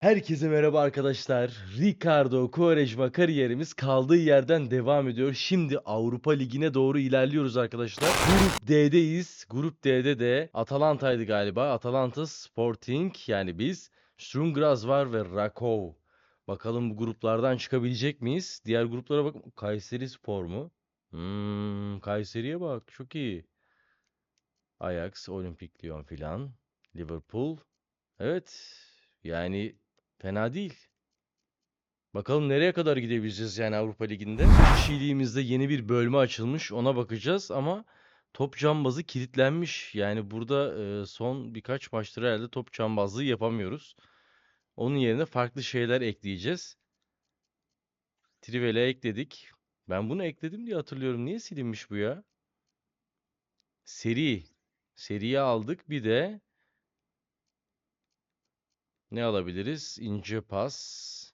Herkese merhaba arkadaşlar. Ricardo Quaresma kariyerimiz kaldığı yerden devam ediyor. Şimdi Avrupa Ligi'ne doğru ilerliyoruz arkadaşlar. Grup D'deyiz. Grup D'de de Atalanta'ydı galiba. Atalanta Sporting yani biz. Sturm Graz var ve Rakov. Bakalım bu gruplardan çıkabilecek miyiz? Diğer gruplara bak. Kayseri Spor mu? Hmm, Kayseri'ye bak. Çok iyi. Ajax, Olimpik Lyon filan. Liverpool. Evet. Yani fena değil. Bakalım nereye kadar gidebileceğiz yani Avrupa Ligi'nde. Kişiliğimizde yeni bir bölme açılmış. Ona bakacağız ama top cambazı kilitlenmiş. Yani burada e, son birkaç maçtır herhalde top cambazlığı yapamıyoruz. Onun yerine farklı şeyler ekleyeceğiz. Trivela ekledik. Ben bunu ekledim diye hatırlıyorum. Niye silinmiş bu ya? Seri. Seriye aldık. Bir de ne alabiliriz? İnce pas,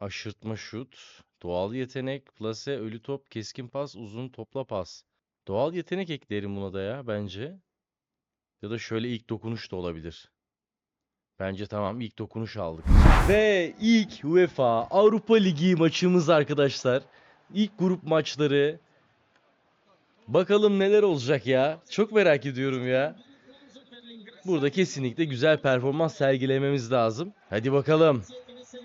aşırtma şut, doğal yetenek, plase, ölü top, keskin pas, uzun topla pas. Doğal yetenek eklerim buna da ya bence. Ya da şöyle ilk dokunuş da olabilir. Bence tamam ilk dokunuş aldık. Ve ilk UEFA Avrupa Ligi maçımız arkadaşlar. İlk grup maçları. Bakalım neler olacak ya. Çok merak ediyorum ya. Burada kesinlikle güzel performans sergilememiz lazım. Hadi bakalım.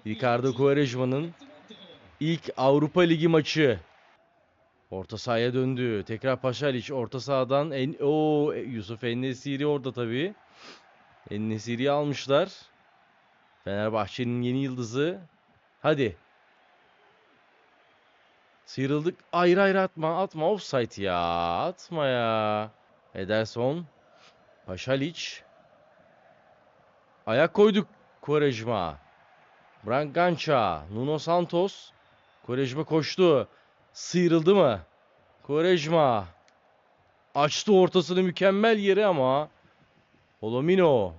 Ricardo Quaresma'nın ilk Avrupa Ligi maçı. Orta sahaya döndü. Tekrar Paşalic orta sahadan en o Yusuf Ennesiri orada tabii. Ennesiri'yi almışlar. Fenerbahçe'nin yeni yıldızı. Hadi. Sıyrıldık. Ayrı ayrı atma. Atma offside ya. Atma ya. Ederson. Paşalic. Ayak koyduk Quaresma. Brangança. Nuno Santos. Quaresma koştu. Sıyrıldı mı? Quaresma. Açtı ortasını mükemmel yere ama. Olomino.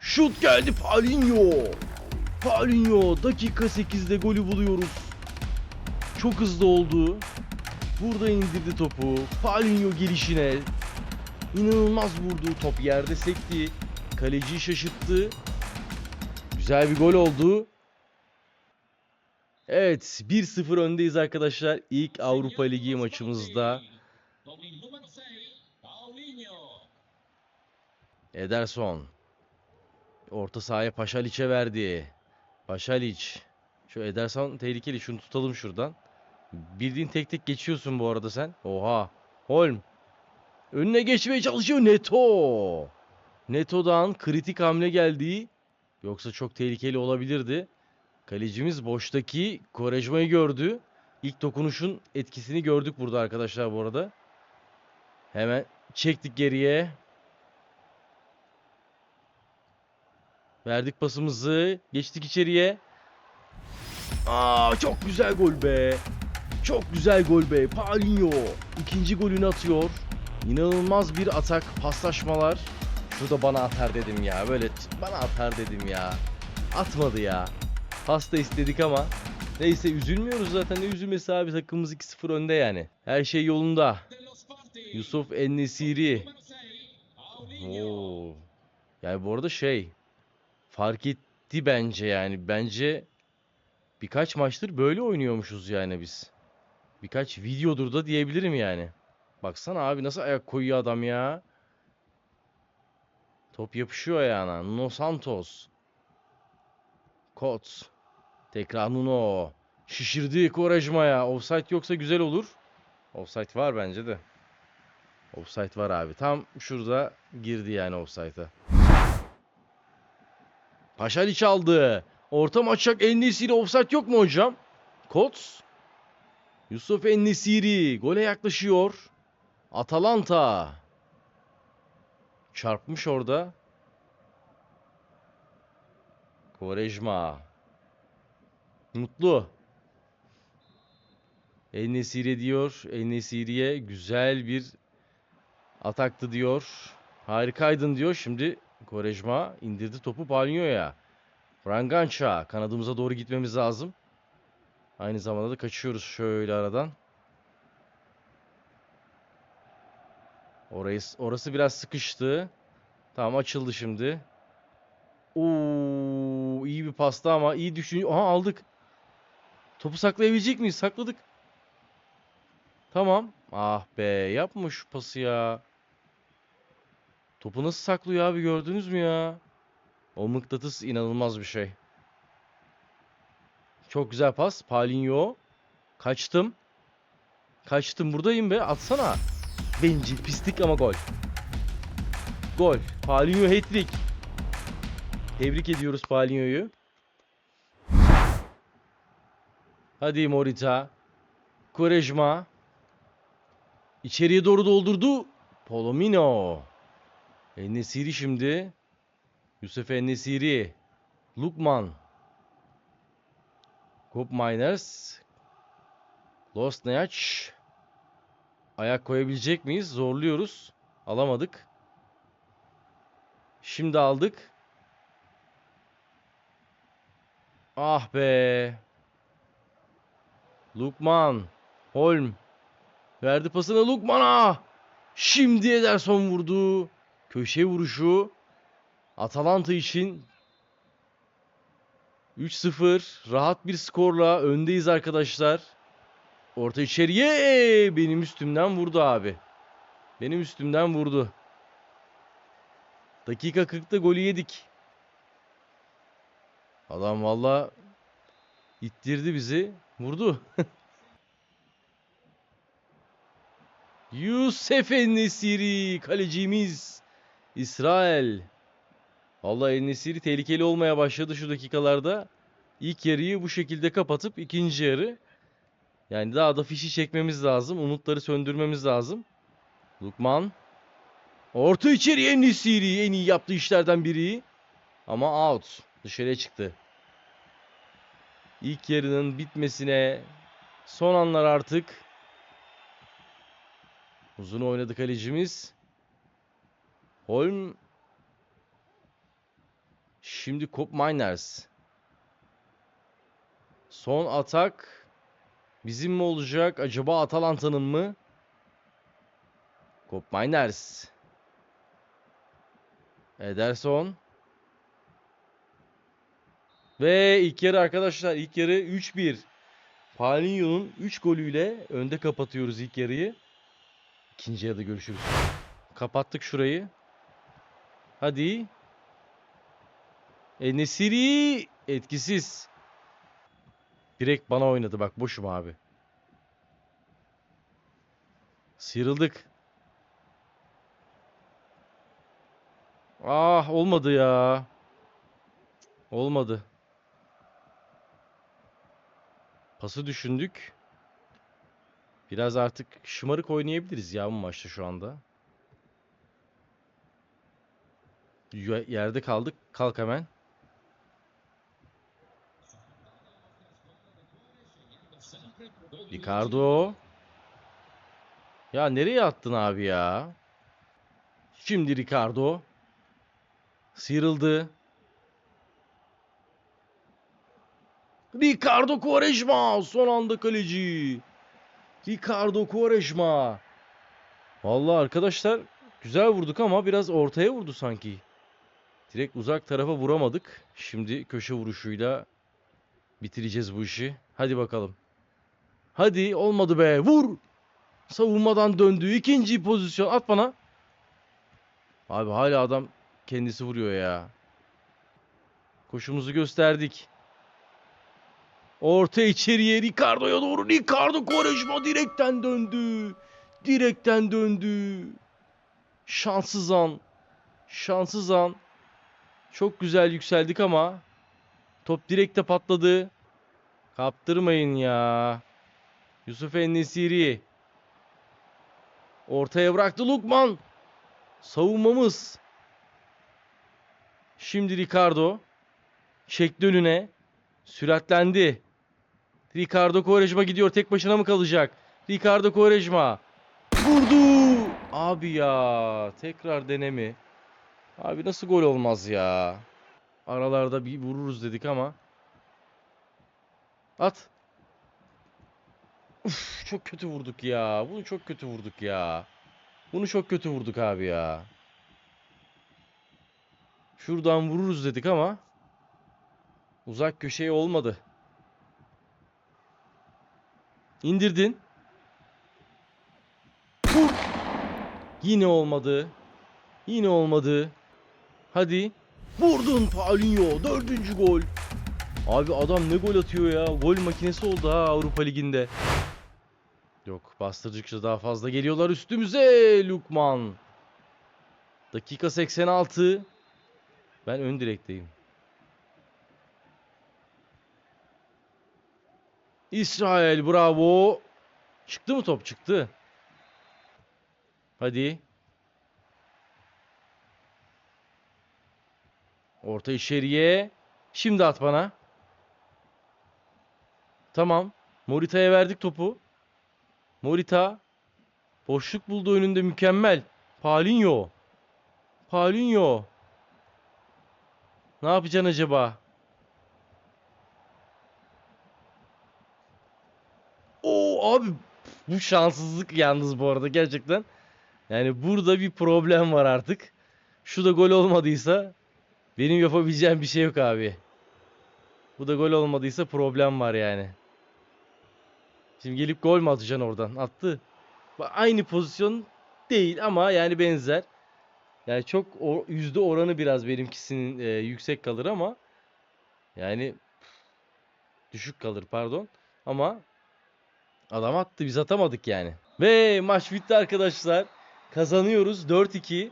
Şut geldi Paulinho. Paulinho dakika 8'de golü buluyoruz. Çok hızlı oldu. Burada indirdi topu. Paulinho gelişine. İnanılmaz vurdu. Top yerde sekti. Kaleciyi şaşırttı. Güzel bir gol oldu. Evet 1-0 öndeyiz arkadaşlar. İlk Avrupa Ligi maçımızda. Ederson. Orta sahaya Paşalic'e verdi. Paşalic. Şu Ederson tehlikeli. Şunu tutalım şuradan. Bildiğin tek tek geçiyorsun bu arada sen. Oha. Holm. Önüne geçmeye çalışıyor Neto. Neto'dan kritik hamle geldi. Yoksa çok tehlikeli olabilirdi. Kalecimiz boştaki Quaresma'yı gördü. İlk dokunuşun etkisini gördük burada arkadaşlar bu arada. Hemen çektik geriye. Verdik pasımızı. Geçtik içeriye. Aa çok güzel gol be. Çok güzel gol be. Paulinho ikinci golünü atıyor. İnanılmaz bir atak, paslaşmalar. Şurada bana atar dedim ya. Böyle bana atar dedim ya. Atmadı ya. Pasta istedik ama. Neyse üzülmüyoruz zaten. Ne üzülmesi abi takımımız 2-0 önde yani. Her şey yolunda. Yusuf Ennesiri. Oo. Yani bu arada şey fark etti bence yani. Bence birkaç maçtır böyle oynuyormuşuz yani biz. Birkaç videodur da diyebilirim yani. Baksana abi nasıl ayak koyuyor adam ya. Top yapışıyor ayağına. Nuno Santos. Kots. Tekrar Nuno. Şişirdi Quaresma'ya. Offside yoksa güzel olur. Offside var bence de. Offside var abi. Tam şurada girdi yani offside'a. Paşalic aldı. Orta açacak Ennesiri offside yok mu hocam? Kots. Yusuf Ennesiri gole yaklaşıyor. Atalanta. Çarpmış orada. Quaresma. Mutlu. Ennesiri diyor. Ennesiri'ye güzel bir ataktı diyor. Harikaydın diyor. Şimdi Quaresma indirdi topu Paulinho'ya. Brangança. Kanadımıza doğru gitmemiz lazım. Aynı zamanda da kaçıyoruz şöyle aradan. Orayı, orası biraz sıkıştı. Tamam açıldı şimdi. Oo, iyi bir pasta ama iyi düşün. Aha aldık. Topu saklayabilecek miyiz? Sakladık. Tamam. Ah be yapma şu pası ya. Topu nasıl saklıyor abi gördünüz mü ya? O mıknatıs inanılmaz bir şey. Çok güzel pas. Paulinho. Kaçtım. Kaçtım buradayım be. Atsana. Bencil pislik ama gol. Gol. Paulinho hat-trick. Tebrik ediyoruz Paulinho'yu. Hadi Morita. Quaresma. İçeriye doğru doldurdu. Polomino. Ennesiri şimdi. Yusuf Ennesiri. Lukman. Kop Miners. Losnayac. Ayak koyabilecek miyiz? Zorluyoruz. Alamadık. Şimdi aldık. Ah be. Lukman. Holm. Verdi pasını Lukman'a. Şimdi Ederson vurdu. Köşe vuruşu. Atalanta için 3-0 rahat bir skorla öndeyiz arkadaşlar. Orta içeriye benim üstümden vurdu abi. Benim üstümden vurdu. Dakika 40'ta golü yedik. Adam valla ittirdi bizi. Vurdu. Yusuf Nesiri kalecimiz İsrail. Vallahi Nesiri tehlikeli olmaya başladı şu dakikalarda. İlk yarıyı bu şekilde kapatıp ikinci yarı yani daha da fişi çekmemiz lazım. Umutları söndürmemiz lazım. Lukman. Orta içeriye Nesiri en iyi yaptığı işlerden biri. Ama out. Dışarıya çıktı. İlk yarının bitmesine son anlar artık. Uzun oynadı kalecimiz. Holm. Şimdi Kop Miners. Son atak bizim mi olacak? Acaba Atalanta'nın mı? Kop Miners. Ederson. Ve ilk yarı arkadaşlar ilk yarı 3-1. Paulinho'nun 3 golüyle önde kapatıyoruz ilk yarıyı. İkinci yarıda görüşürüz. Kapattık şurayı. Hadi. E Nesiri etkisiz. Direkt bana oynadı bak boşum abi. Sıyrıldık. Ah olmadı ya. Olmadı. Pası düşündük. Biraz artık şımarık oynayabiliriz ya bu maçta şu anda. Ye- Yerde kaldık. Kalk hemen. Ricardo. Ya nereye attın abi ya? Şimdi Ricardo. Sıyrıldı. Ricardo Quaresma son anda kaleci. Ricardo Quaresma. Vallahi arkadaşlar güzel vurduk ama biraz ortaya vurdu sanki. Direkt uzak tarafa vuramadık. Şimdi köşe vuruşuyla bitireceğiz bu işi. Hadi bakalım. Hadi olmadı be. Vur. Savunmadan döndü. İkinci pozisyon. At bana. Abi hala adam kendisi vuruyor ya. Koşumuzu gösterdik. Orta içeriye Ricardo'ya doğru. Ricardo Quaresma direkten döndü. Direkten döndü. Şanssız an. Şanssız an. Çok güzel yükseldik ama top direkte patladı. Kaptırmayın ya. Yusuf Ennesiri. Ortaya bıraktı Lukman. Savunmamız. Şimdi Ricardo. Çekti önüne. Süratlendi. Ricardo Quaresma gidiyor. Tek başına mı kalacak? Ricardo Quaresma. Vurdu. Abi ya. Tekrar denemi. Abi nasıl gol olmaz ya. Aralarda bir vururuz dedik ama. At. Uf, çok kötü vurduk ya. Bunu çok kötü vurduk ya. Bunu çok kötü vurduk abi ya. Şuradan vururuz dedik ama uzak köşeye olmadı. İndirdin. Vur. Yine olmadı. Yine olmadı. Hadi. Vurdun Paulinho. Dördüncü gol. Abi adam ne gol atıyor ya. Gol makinesi oldu ha Avrupa Ligi'nde. Yok bastırdıkça daha fazla geliyorlar üstümüze Lukman. Dakika 86. Ben ön direkteyim. İsrail bravo. Çıktı mı top? Çıktı. Hadi. Orta içeriye. Şimdi at bana. Tamam. Morita'ya verdik topu. Morita. Boşluk buldu önünde mükemmel. Paulinho. Paulinho. Ne yapacaksın acaba? Oo abi bu şanssızlık yalnız bu arada gerçekten. Yani burada bir problem var artık. Şu da gol olmadıysa benim yapabileceğim bir şey yok abi. Bu da gol olmadıysa problem var yani. Şimdi gelip gol mü atacaksın oradan? Attı. Aynı pozisyon değil ama yani benzer. Yani çok o, yüzde oranı biraz benimkisinin e, yüksek kalır ama yani düşük kalır pardon. Ama adam attı biz atamadık yani. Ve maç bitti arkadaşlar. Kazanıyoruz 4-2.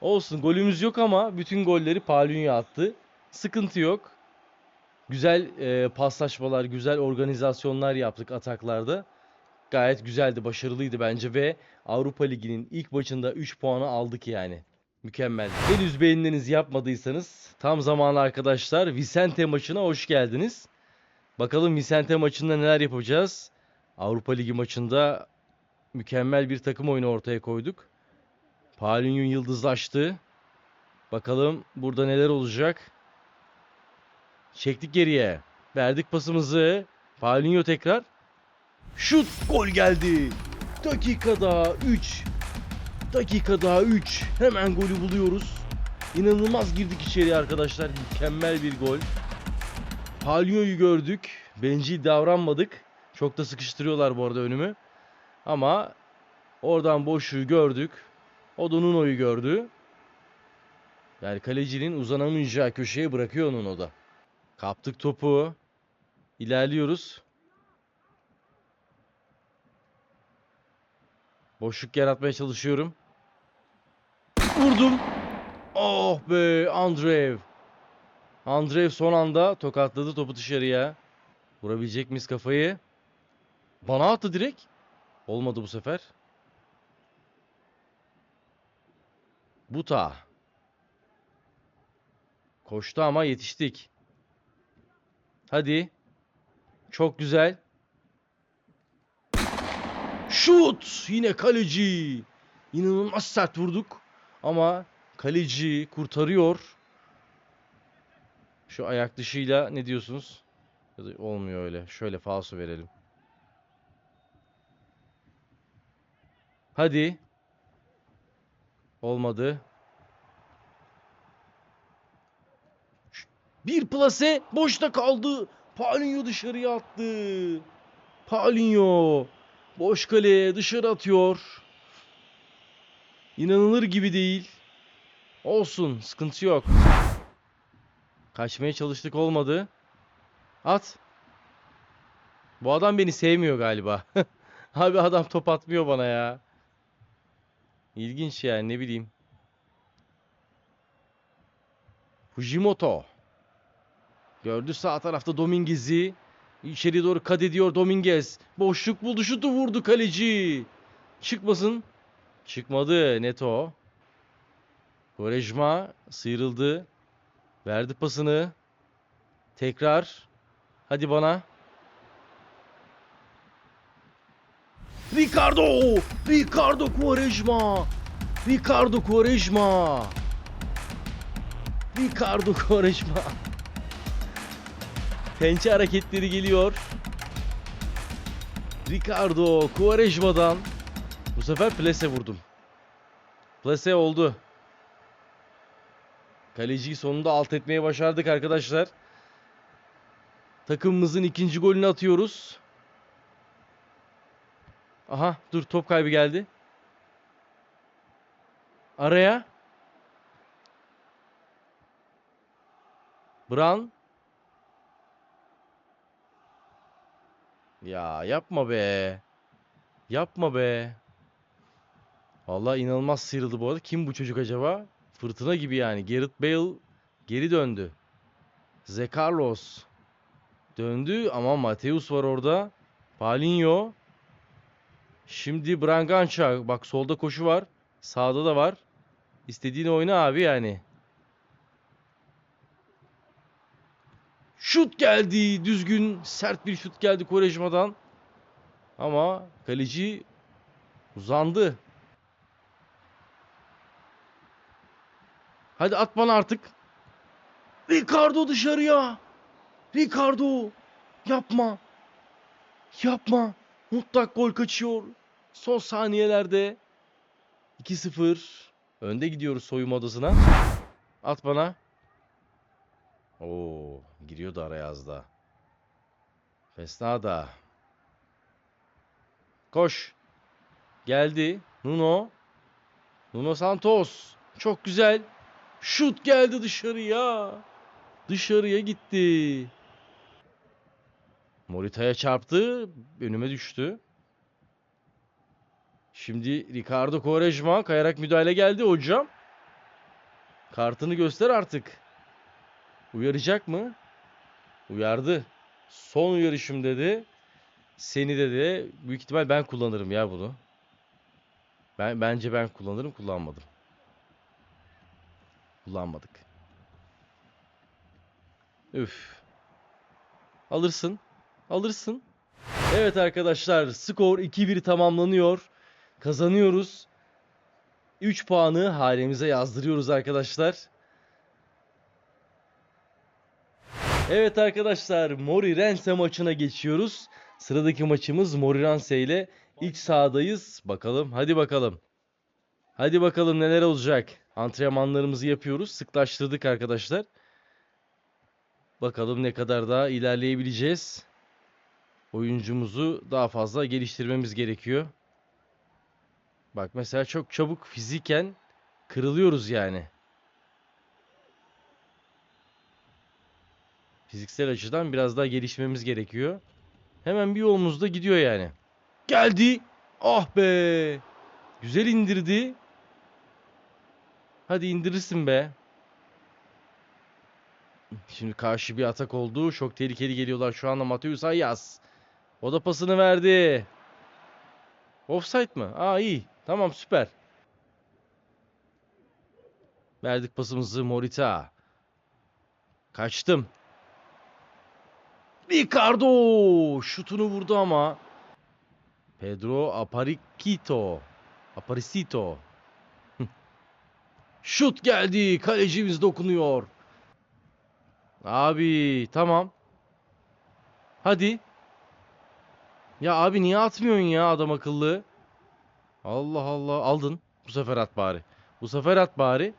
Olsun golümüz yok ama bütün golleri Paulinho attı. Sıkıntı yok. Güzel e, paslaşmalar, güzel organizasyonlar yaptık ataklarda. Gayet güzeldi, başarılıydı bence ve Avrupa Ligi'nin ilk maçında 3 puanı aldık yani. Mükemmel. Henüz beğenilerinizi yapmadıysanız tam zamanı arkadaşlar. Vicente maçına hoş geldiniz. Bakalım Vicente maçında neler yapacağız. Avrupa Ligi maçında mükemmel bir takım oyunu ortaya koyduk. Paulinho yıldızlaştı. Bakalım burada neler olacak. Çektik geriye. Verdik pasımızı. Paulinho tekrar. Şut gol geldi. Dakikada 3. Dakikada 3. Hemen golü buluyoruz. İnanılmaz girdik içeriye arkadaşlar. Mükemmel bir gol. Paulinho'yu gördük. Bencil davranmadık. Çok da sıkıştırıyorlar bu arada önümü. Ama oradan boşluğu gördük. O da Nuno'yu gördü. Yani kalecinin uzanamayacağı köşeye bırakıyor onun o da. Kaptık topu. İlerliyoruz. Boşluk yaratmaya çalışıyorum. Vurdum. Oh be Andreev. Andreev son anda tokatladı topu dışarıya. Vurabilecek miyiz kafayı? Bana attı direkt. Olmadı bu sefer. Buta. Koştu ama yetiştik. Hadi. Çok güzel. Şut! Yine kaleci. İnanılmaz sert vurduk. Ama kaleci kurtarıyor. Şu ayak dışıyla ne diyorsunuz? Olmuyor öyle. Şöyle falso verelim. Hadi. Olmadı. Bir plase boşta kaldı. Paulinho dışarıya attı. Paulinho boş kaleye dışarı atıyor. İnanılır gibi değil. Olsun, sıkıntı yok. Kaçmaya çalıştık olmadı. At. Bu adam beni sevmiyor galiba. Abi adam top atmıyor bana ya. İlginç yani ne bileyim. Fujimoto. Gördü sağ tarafta Dominguez'i. İçeri doğru kat ediyor Dominguez. Boşluk buldu şutu vurdu kaleci. Çıkmasın. Çıkmadı Neto. Quaresma sıyrıldı. Verdi pasını. Tekrar. Hadi bana. Ricardo! Ricardo Quaresma! Ricardo Quaresma! Ricardo Quaresma! Pençe hareketleri geliyor. Ricardo Quaresma'dan bu sefer plase vurdum. Plase oldu. Kaleciyi sonunda alt etmeye başardık arkadaşlar. Takımımızın ikinci golünü atıyoruz. Aha dur top kaybı geldi. Araya. Brown. Ya yapma be. Yapma be. Vallahi inanılmaz sıyrıldı bu arada. Kim bu çocuk acaba? Fırtına gibi yani. Gareth Bale geri döndü. Ze Carlos döndü ama Mateus var orada. Paulinho. Şimdi Brangança. Bak solda koşu var. Sağda da var. İstediğini oyna abi yani. Şut geldi. Düzgün sert bir şut geldi Quaresma'dan. Ama kaleci uzandı. Hadi at bana artık. Ricardo dışarıya. Ricardo. Yapma. Yapma. Mutlak gol kaçıyor. Son saniyelerde. 2-0. Önde gidiyoruz soyunma odasına. At bana. Oo, giriyordu araya az da. Fesnada. Koş. Geldi. Nuno. Nuno Santos. Çok güzel. Şut geldi dışarıya. Dışarıya gitti. Morita'ya çarptı. Önüme düştü. Şimdi Ricardo Quaresma kayarak müdahale geldi hocam. Kartını göster artık. Uyaracak mı? Uyardı. Son uyarışım dedi. Seni dedi. Büyük ihtimal ben kullanırım ya bunu. Ben bence ben kullanırım, kullanmadım. Kullanmadık. Üf. Alırsın. Alırsın. Evet arkadaşlar, skor 2-1 tamamlanıyor. Kazanıyoruz. 3 puanı hanemize yazdırıyoruz arkadaşlar. Evet arkadaşlar, Mori Rense maçına geçiyoruz. Sıradaki maçımız Mori Rense ile iç sahadayız. Bakalım, hadi bakalım. Hadi bakalım neler olacak. Antrenmanlarımızı yapıyoruz. Sıklaştırdık arkadaşlar. Bakalım ne kadar daha ilerleyebileceğiz. Oyuncumuzu daha fazla geliştirmemiz gerekiyor. Bak mesela çok çabuk fiziken kırılıyoruz yani. Fiziksel açıdan biraz daha gelişmemiz gerekiyor. Hemen bir yolumuzda gidiyor yani. Geldi. Ah be. Güzel indirdi. Hadi indirirsin be. Şimdi karşı bir atak oldu. Çok tehlikeli geliyorlar şu anda Mateus Ayas. O da pasını verdi. Offside mı? Aa iyi. Tamam süper. Verdik pasımızı Morita. Kaçtım. Ricardo şutunu vurdu ama. Pedro Aparicito. Aparicito. Şut geldi. Kalecimiz dokunuyor. Abi tamam. Hadi. Ya abi niye atmıyorsun ya adam akıllı? Allah Allah aldın. Bu sefer at bari. Bu sefer at bari.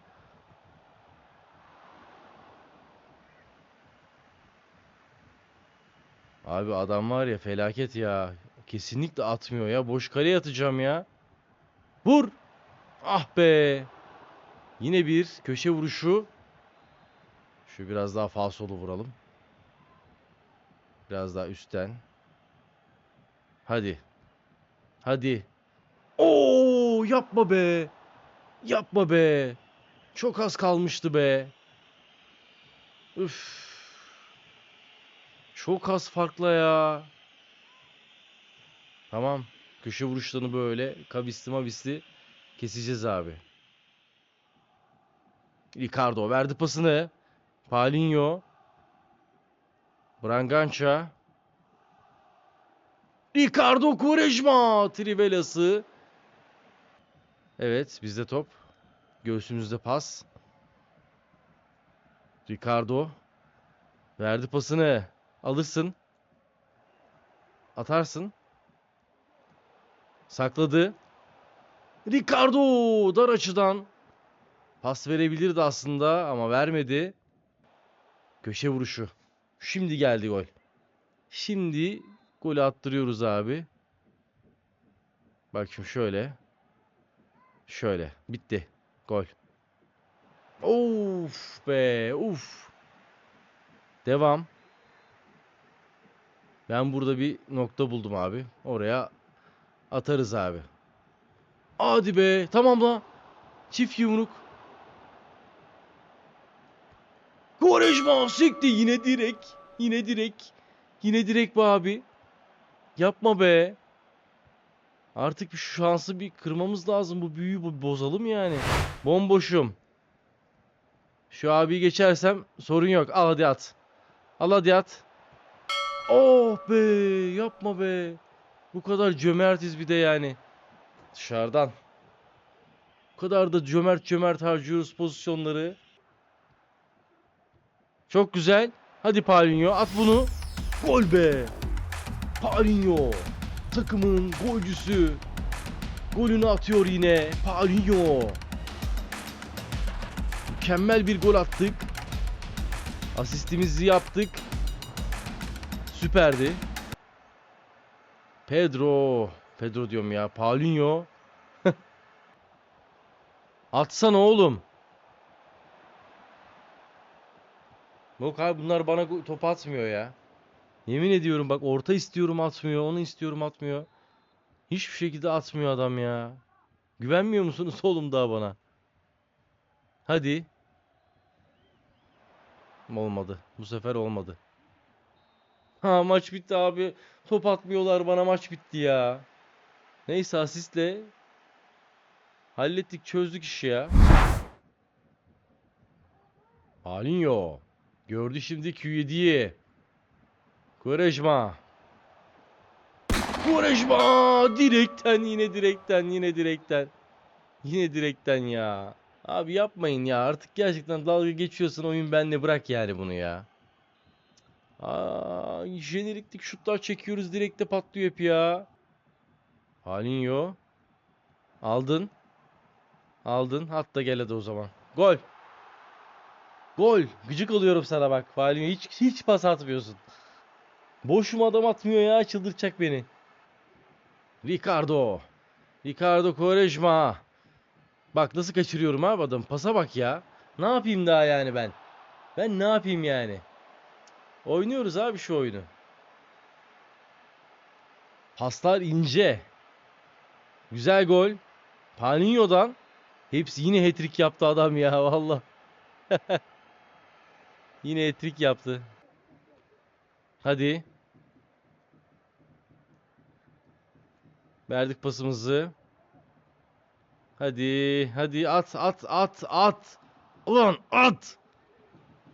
Abi adam var ya felaket ya. Kesinlikle atmıyor ya. Boş kaleye atacağım ya. Vur. Ah be. Yine bir köşe vuruşu. Şu biraz daha falsolu vuralım. Biraz daha üstten. Hadi. Hadi. Oo yapma be. Yapma be. Çok az kalmıştı be. Üf. Çok az farkla ya. Tamam. Köşe vuruşlarını böyle kavisli mavisli keseceğiz abi. Ricardo verdi pasını. Paulinho. Brangança. Ricardo Quaresma. Trivelası. Evet bizde top. Göğsümüzde pas. Ricardo. Verdi pasını. Alırsın. Atarsın. Sakladı. Ricardo dar açıdan. Pas verebilirdi aslında ama vermedi. Köşe vuruşu. Şimdi geldi gol. Şimdi golü attırıyoruz abi. Bak şimdi şöyle. Şöyle. Bitti. Gol. Of be. Uf. Devam. Ben burada bir nokta buldum abi. Oraya atarız abi. Hadi be. Tamam la. Çift yumruk. Quaresma sekti yine direk. Yine direk. Yine direk be abi. Yapma be. Artık bir şansı bir kırmamız lazım. Bu büyüyü bu bozalım yani. Bomboşum. Şu abiyi geçersem sorun yok. Al hadi at. Al hadi at. Oh be yapma be. Bu kadar cömertiz bir de yani. Dışarıdan. Bu kadar da cömert cömert harcıyoruz pozisyonları. Çok güzel. Hadi Paulinho at bunu. Gol be. Paulinho. Takımın golcüsü. Golünü atıyor yine. Paulinho. Mükemmel bir gol attık. Asistimizi yaptık. Süperdi. Pedro. Pedro diyorum ya. Paulinho. Atsana oğlum. Yok abi bunlar bana top atmıyor ya. Yemin ediyorum bak orta istiyorum atmıyor. Onu istiyorum atmıyor. Hiçbir şekilde atmıyor adam ya. Güvenmiyor musunuz oğlum daha bana? Hadi. Olmadı. Bu sefer olmadı. Ha maç bitti abi. Top atmıyorlar bana maç bitti ya. Neyse asistle hallettik çözdük işi ya. Paulinho. Gördü şimdi Q7'yi. Quaresma. Quaresma direkten yine direkten yine direkten. Yine direkten ya. Abi yapmayın ya artık gerçekten dalga geçiyorsun oyun benle bırak yani bunu ya. Aa, jeneriklik şutlar çekiyoruz direkte patlıyor hep ya. Paulinho. Aldın. Aldın. Hatta gel hadi o zaman. Gol. Gol. Gıcık oluyorum sana bak. Paulinho hiç hiç pas atmıyorsun. Boşum adam atmıyor ya. Çıldıracak beni. Ricardo. Ricardo Quaresma. Bak nasıl kaçırıyorum abi adam. Pasa bak ya. Ne yapayım daha yani ben? Ben ne yapayım yani? Oynuyoruz abi şu oyunu. Paslar ince. Güzel gol. Paulinho'dan. Hepsi yine hat-trick yaptı adam ya valla. Yine hat-trick yaptı. Hadi. Verdik pasımızı. Hadi, hadi at, at, at, at. Ulan at.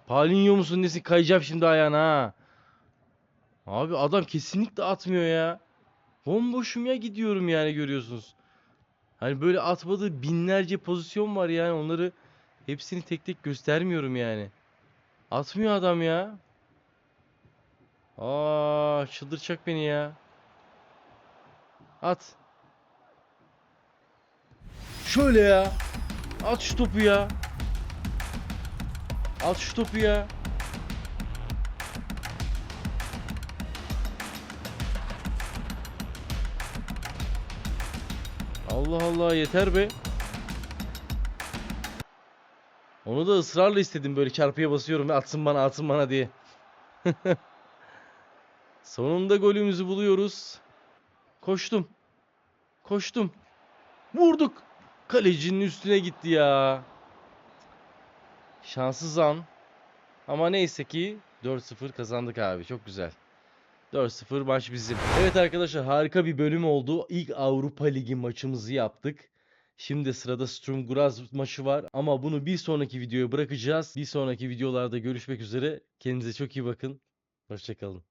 Paulinho musun nesin? Kayacağım şimdi ayağına ha. Abi adam kesinlikle atmıyor ya. Bomboşum ya gidiyorum yani görüyorsunuz. Hani böyle atmadığı binlerce pozisyon var yani onları hepsini tek tek göstermiyorum yani. Atmıyor adam ya. Aa çıldıracak beni ya. At. Şöyle ya. At şu topu ya. At şu topu ya. Allah Allah yeter be. Onu da ısrarla istedim böyle çarpıya basıyorum ve atsın bana atsın bana diye. Sonunda golümüzü buluyoruz. Koştum. Koştum. Vurduk. Kalecinin üstüne gitti ya. Şanssız an. Ama neyse ki 4-0 kazandık abi. Çok güzel. 4-0 maç bizim. Evet arkadaşlar harika bir bölüm oldu. İlk Avrupa Ligi maçımızı yaptık. Şimdi sırada Sturm Graz maçı var ama bunu bir sonraki videoya bırakacağız. Bir sonraki videolarda görüşmek üzere. Kendinize çok iyi bakın. Hoşçakalın.